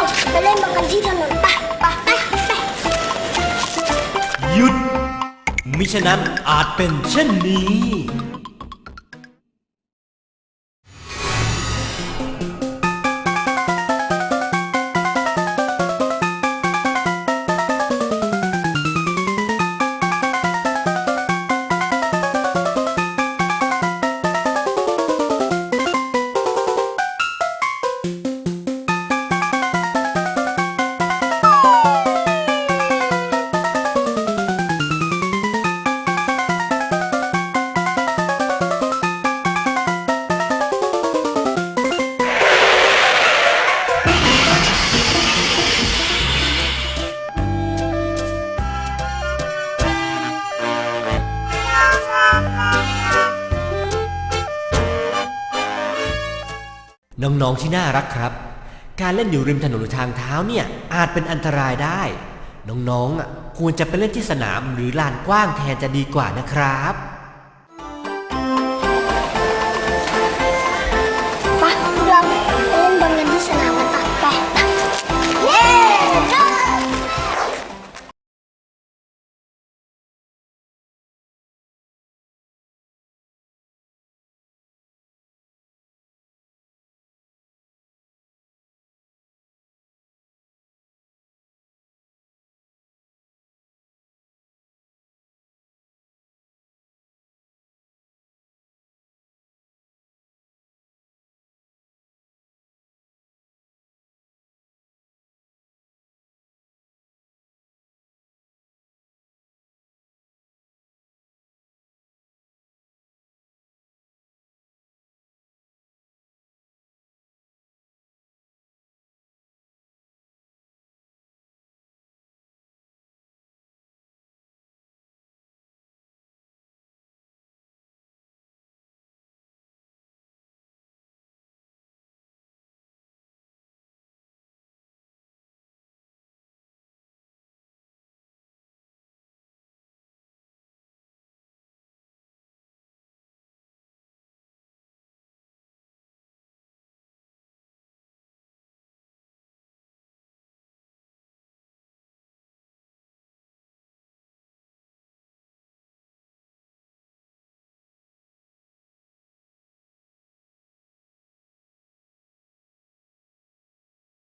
ราไปเล่นบอลกันที่ถนนปะปะไปไปหยุด มิฉะนั้นอาจเป็นเช่นนี้ น้องๆที่น่ารักครับ การเล่นอยู่ริมถนนหรือทางเท้าเนี่ยอาจเป็นอันตรายได้ น้องๆควรจะไปเล่นที่สนามหรือลานกว้างแทนจะดีกว่านะครับ